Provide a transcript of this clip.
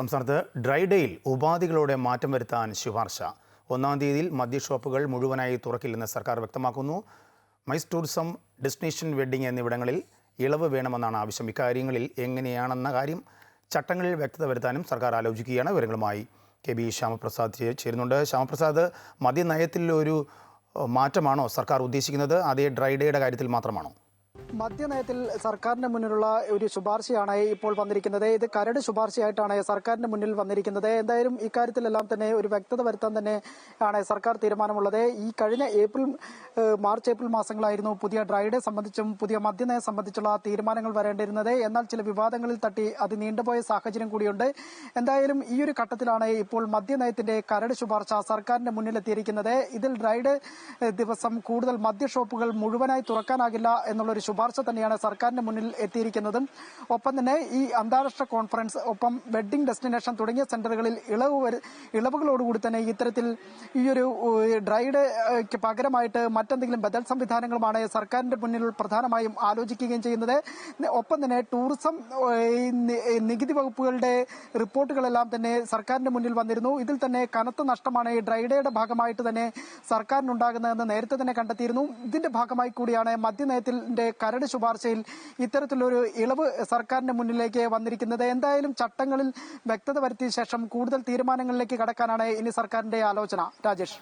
സംസ്ഥാനത്ത് ഡ്രൈ ഡേയിൽ ഉപാധികളോടെ മാറ്റം വരുത്താൻ ശുപാർശ. ഒന്നാം തീയതിയിൽ മദ്യഷോപ്പുകൾ മുഴുവനായി തുറക്കില്ലെന്ന് സർക്കാർ വ്യക്തമാക്കുന്നു. മൈസ് ടൂറിസം ഡെസ്റ്റിനേഷൻ വെഡ്ഡിംഗ് എന്നിവിടങ്ങളിൽ ഇളവ് വേണമെന്നാണ് ആവശ്യം. ഇക്കാര്യങ്ങളിൽ എങ്ങനെയാണെന്ന കാര്യം ചട്ടങ്ങളിൽ വ്യക്തത വരുത്താനും സർക്കാർ ആലോചിക്കുകയാണ്. വിവരങ്ങളുമായി കെ ബി ശ്യാമപ്രസാദ് ചേരുന്നുണ്ട്. ശ്യാമപ്രസാദ് മദ്യനയത്തിൽ ഒരു മാറ്റമാണോ സർക്കാർ ഉദ്ദേശിക്കുന്നത്? അതേ ഡ്രൈഡേയുടെ കാര്യത്തിൽ മാത്രമാണോ? മദ്യനയത്തിൽ സർക്കാരിന്റെ മുന്നിലുള്ള ഒരു ശുപാർശയാണ് ഇപ്പോൾ വന്നിരിക്കുന്നത്. ഇത് കരട് ശുപാർശയായിട്ടാണ് സർക്കാരിന്റെ മുന്നിൽ വന്നിരിക്കുന്നത്. എന്തായാലും ഇക്കാര്യത്തിലെല്ലാം തന്നെ ഒരു വ്യക്തത വരുത്താൻ തന്നെ ആണ് സർക്കാർ തീരുമാനമുള്ളത്. ഈ കഴിഞ്ഞ ഏപ്രിൽ മാർച്ച് ഏപ്രിൽ മാസങ്ങളായിരുന്നു പുതിയ ഡ്രൈഡേ സംബന്ധിച്ചും പുതിയ മദ്യനയം സംബന്ധിച്ചുള്ള തീരുമാനങ്ങൾ വരേണ്ടിരുന്നത് എന്നാൽ ചില വിവാദങ്ങളിൽ തട്ടി അത് നീണ്ടുപോയ സാഹചര്യം കൂടിയുണ്ട്. എന്തായാലും ഈ ഒരു ഘട്ടത്തിലാണ് ഇപ്പോൾ മദ്യനയത്തിന്റെ കരട് ശുപാർശ സർക്കാരിന്റെ മുന്നിലെത്തിയിരിക്കുന്നത് ഇതിൽ ഡ്രൈഡ് ദിവസം കൂടുതൽ മദ്യ ഷോപ്പുകൾ മുഴുവനായി തുറക്കാനാകില്ല എന്നുള്ള ഒരു ശുപാർശ തന്നെയാണ് സർക്കാരിന് മുന്നിൽ എത്തിയിരിക്കുന്നതും. ഒപ്പം തന്നെ ഈ അന്താരാഷ്ട്ര കോൺഫറൻസ് ഒപ്പം വെഡ്ഡിംഗ് ഡെസ്റ്റിനേഷൻ തുടങ്ങിയ സെന്ററുകളിൽ ഇളവ് ഇളവുകളോടുകൂടി തന്നെ ഇത്തരത്തിൽ ഈ ഒരു ഡ്രൈഡേക്ക് ഡ്രൈഡ് പകരമായിട്ട് മറ്റെന്തെങ്കിലും ബദൽ സംവിധാനങ്ങളുമാണ് സർക്കാരിന്റെ മുന്നിൽ പ്രധാനമായും ആലോചിക്കുകയും ചെയ്യുന്നത്. ഒപ്പം തന്നെ ടൂറിസം നികുതി വകുപ്പുകളുടെ റിപ്പോർട്ടുകളെല്ലാം തന്നെ സർക്കാരിന്റെ മുന്നിൽ വന്നിരുന്നു. ഇതിൽ തന്നെ കനത്ത നഷ്ടമാണ് ഈ ഡ്രൈഡേയുടെ ഭാഗമായിട്ട് തന്നെ സർക്കാരിനുണ്ടാകുന്നതെന്ന് നേരത്തെ തന്നെ കണ്ടെത്തിയിരുന്നു. ഇതിന്റെ ഭാഗമായി കൂടിയാണ് മദ്യനയത്തിന്റെ കരട് ശുപാർശയിൽ ഇത്തരത്തിലൊരു ഇളവ് സർക്കാരിന്റെ മുന്നിലേക്ക് വന്നിരിക്കുന്നത്. എന്തായാലും ചട്ടങ്ങളിൽ വ്യക്തത വരുത്തിയ ശേഷം കൂടുതൽ തീരുമാനങ്ങളിലേക്ക് കടക്കാനാണ് ഇനി സർക്കാരിന്റെ ആലോചന. രാജേഷ്.